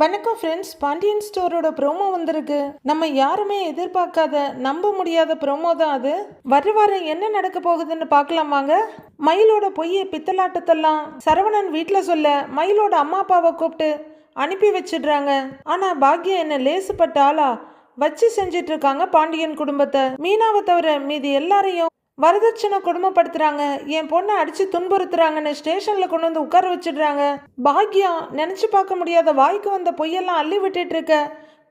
வணக்கம் friends Pandian ஸ்டோரோட promo வந்திருக்கு. நம்ம யாருமே எதிர்பார்க்காத நம்ப முடியாத ப்ரோமோ தான் அது. வர வாரம் என்ன நடக்க போகுதுன்னு பார்க்கலாம் வாங்க. மயிலோட பொய்யை பித்தலாட்டத்தெல்லாம் சரவணன் வீட்டில் சொல்ல மயிலோட அம்மா அப்பாவை கூப்பிட்டு அனுப்பி வச்சிடுறாங்க. ஆனால் பாக்யா என்ன லேசுப்பட்ட ஆளா வச்சு செஞ்சிட்டு இருக்காங்க பாண்டியன் குடும்பத்தை. மீனாவை தவிர மீதி எல்லாரையும் வரதட்சணை கொடுமைப்படுத்துறாங்க. என் பொண்ணை அடிச்சு துன்புறுத்துறாங்கன்னு ஸ்டேஷன்ல கொண்டு வந்து உட்கார வச்சிடுறாங்க. பாக்யம் நினைச்சு பார்க்க முடியாத வாய்க்கு வந்த பொய்யெல்லாம் அள்ளி விட்டுட்டு இருக்க.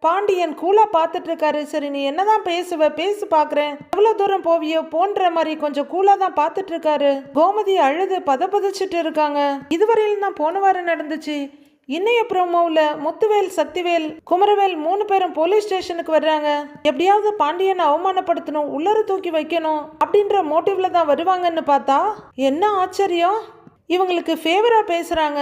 பாண்டியன் கூலா பார்த்துட்டு இருக்காரு. சரி நீ என்னதான் பேசுவ? பேசு பாக்குறேன். எவ்வளோ தூரம் போவியோ? போன்ற மாதிரி கொஞ்சம் கூலா தான் பார்த்துட்டு இருக்காரு. கோமதி அழுது பதபதிச்சிட்டு இருக்காங்க. இதுவரையிலும் தான் போன வாரம் நடந்துச்சு. இன்னைய ப்ரோமோவில் முத்துவேல் சக்திவேல் குமரவேல் மூணு பேரும் போலீஸ் ஸ்டேஷனுக்கு வர்றாங்க. எப்படியாவது பாண்டியனை அவமானப்படுத்தணும் உள்ளர தூக்கி வைக்கணும் அப்படின்ற மோட்டிவ்ல தான் வருவாங்கன்னு பார்த்தா என்ன ஆச்சரியம்? இவங்களுக்கு ஃபேவராக பேசுகிறாங்க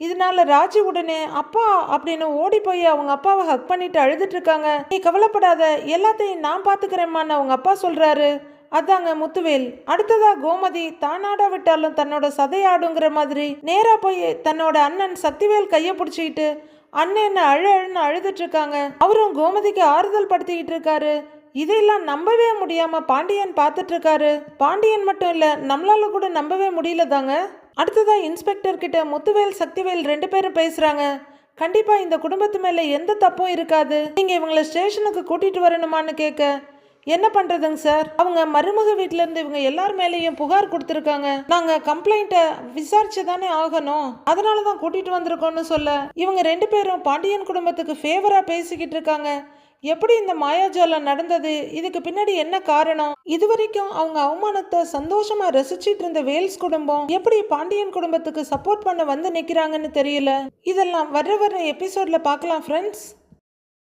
இதனால ராஜி உடனே அப்பா அப்படின்னு ஓடி போய் அவங்க அப்பாவை ஹக் பண்ணிட்டு அழுதுட்டு இருக்காங்க. நீ கவலைப்படாத எல்லாத்தையும் நான் பார்த்துக்கிறேம்மான்னு அவங்க அப்பா சொல்றாரு. அதாங்க முத்துவேல். அடுத்ததா கோமதி. தானாடா விட்டாலும் தன்னோட சதையாடுங்கிற மாதிரி நேரா போய் தன்னோட அண்ணன் சக்திவேல் கையை பிடிச்சிக்கிட்டு அண்ணன் அழு அழுன்னு அழுதுட்டு இருக்காங்க அவரும் கோமதிக்கு ஆறுதல் படுத்திக்கிட்டு இருக்காரு. இதையெல்லாம் நம்பவே முடியாம பாண்டியன் பார்த்துட்டு இருக்காரு பாண்டியன் மட்டும் இல்ல நம்மளால கூட நம்பவே முடியல தாங்க அடுத்ததா இன்ஸ்பெக்டர் கிட்ட முத்துவேல் சக்திவேல் ரெண்டு பேரும் பேசுறாங்க. கண்டிப்பா இந்த குடும்பத்து மேல எந்த தப்பும் இருக்காது. நீங்க இவங்களை ஸ்டேஷனுக்கு கூட்டிட்டு வரணுமான்னு கேட்க என்ன பண்றதுங்க சார்? அவங்க மருமக வீட்ல இருந்து இவங்க எல்லார் மேலேயும் புகார் கொடுத்துருக்காங்க. நாங்க கம்ப்ளைண்ட்டை விசாரிச்சு தானே ஆகணும். அதனால தான் கூட்டிட்டு வந்திருக்கோம்னு சொல்ல. இவங்க ரெண்டு பேரும் பாண்டியன் குடும்பத்துக்கு ஃபேவரா பேசிக்கிட்டு இருக்காங்க. எப்படி இந்த மாயாஜாலம் நடந்தது? இதுக்கு பின்னாடி என்ன காரணம்? இதுவரைக்கும் அவங்க அவமானத்தை சந்தோஷமா ரசிச்சிட்டு இருந்த வேல்ஸ் குடும்பம் எப்படி பாண்டியன் குடும்பத்துக்கு சப்போர்ட் பண்ண வந்து நிக்கிறாங்கன்னு தெரியல. இதெல்லாம் வர்ற வர்ற எபிசோட்ல பார்க்கலாம் ஃப்ரெண்ட்ஸ்